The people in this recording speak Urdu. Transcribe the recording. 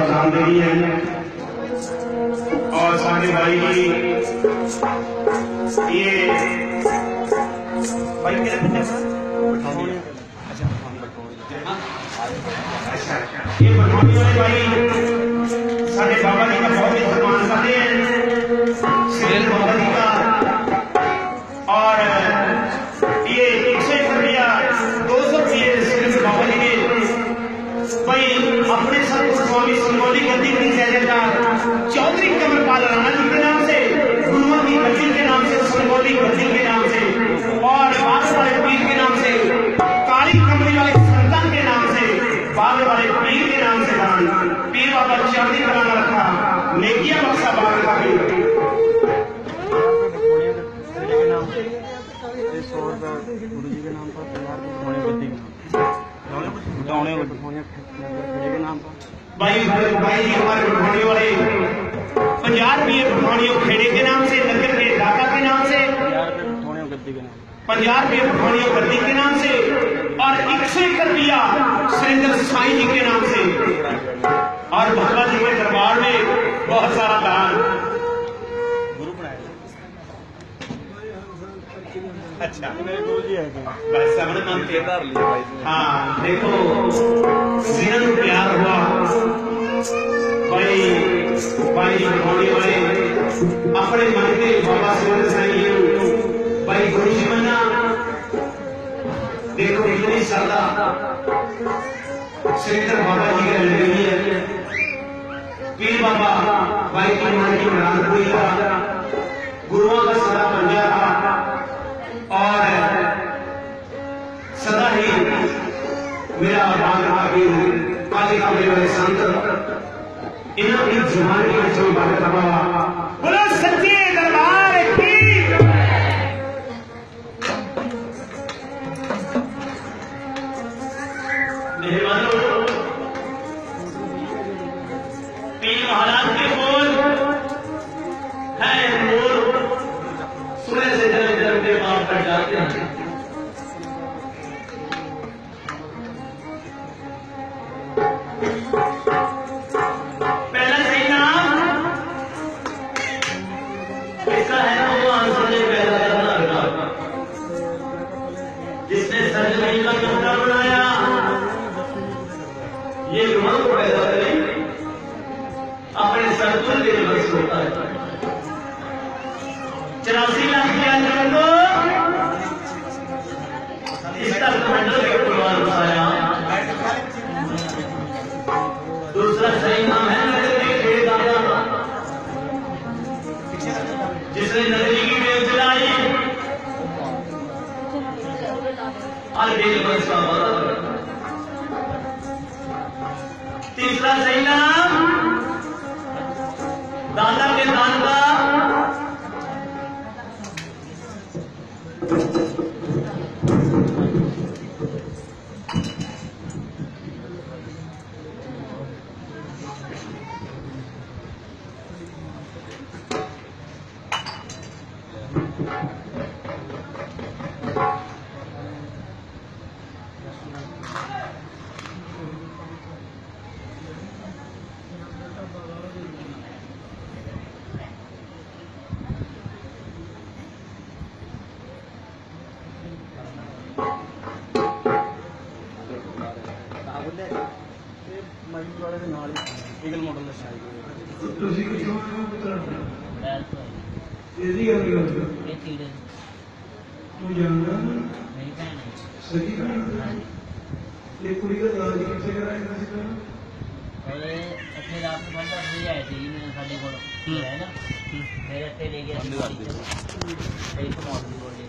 رمضان دیوی ہیں اور سارے بھائی یہ اچھا، اچھا۔ یہ بھائی سارے بابا جی کا بہت سولی سنگولی گدی کی زیر دار چودھری قمر پال رانا جی کے نام سے۔ گروا کی مسجد کے نام سے، سنگولی مسجد کے نام سے۔ اور بادشاہ پیر کے نام سے۔ کالی کمری والے سنتن کے نام سے۔ بال والے پیر کے نام سے دان پیر بابا چاندی بنانا رکھا۔ نیکیا بخشا بان کا پیر۔ سو روپئے گرو جی کے نام ڈاؤنے بھائی بھائی، ہمارے بٹھوڑی والے۔ پنجہ روپیے بٹھوڑیوں کھیڑے کے نام سے نگر کے ڈاکہ کے نام سے۔ پنجہ روپیے بٹھوڑیوں گردی کے نام سے۔ اور ایک سو کر دیا سرندر سائی جی کے نام سے۔ اور بھگوان جی کے دربار میں بہت سارا دان اچھا۔ ہاں۔ بابا جی کا بابا بھائی کی کا ਸਾਡੇ ਕੋਲ ਦੇ ਸੰਤ ਇਹਨਾਂ ਇਹਨਾਂ ਜ਼ਮਾਨੇ ਵਿੱਚ ਵੀ ਬਰਕਤਾਂ ਪਾਵਾ ਬੋਲੋ ਸੱਚੇ ਦਰਬਾਰ ਕੀ ਜੋ ਹੈ جس نے سرزمین کا نقطہ بنایا۔ یہ گمان کو پیدا کریں۔ اپنے کے بس ہوتا ہے۔ لاکھ اس کمنڈل کے بنایا دوسرا صحیح نام ہے نظر کے دادا۔ جس نے نظر اور دل میں سبر تیسرا صحیح نام دادا کے ਇਹ ਮਜਬੂਰ ਵਾਲੇ ਦੇ ਨਾਲ ਹੀ ਈਗਲ ਮਾਡਲ ਦਾ ਸ਼ਾਇਦ ਤੁਸੀਂ ਕਿਥੋਂ ਆਏ ਹੋ ਪੁੱਤਰ? ਬੈਲ ਤੋਂ ਇਹਦੀ ਗੱਲ ਕਰਦੇ ਇਹ ਚੀੜੇ ਤੂੰ ਜਾਣਦਾ ਮੇਰੀ ਭੈਣ ਹੈ? ਸਹੀ ਗੱਲ ਇਹ ਕੁੜੀ ਦਾ ਦਾਜ ਕਿੱਥੇ ਕਰਾਇਆ ਸੀ ਪਹਿਲਾਂ ਉਹਦੇ ਇੱਥੇ ਰਾਤ ਨੂੰ ਬੰਦਾ ਹੋਈ ਆਏ ਸੀ ਮੈਂ ਸਾਡੇ ਕੋਲ। ਹੈ। ਨਾ ਫਿਰ ਇੱਥੇ ਲੈ ਗਿਆ ਸੀ। ਇੱਕ ਮਾਡਲ ਬੋਲੇ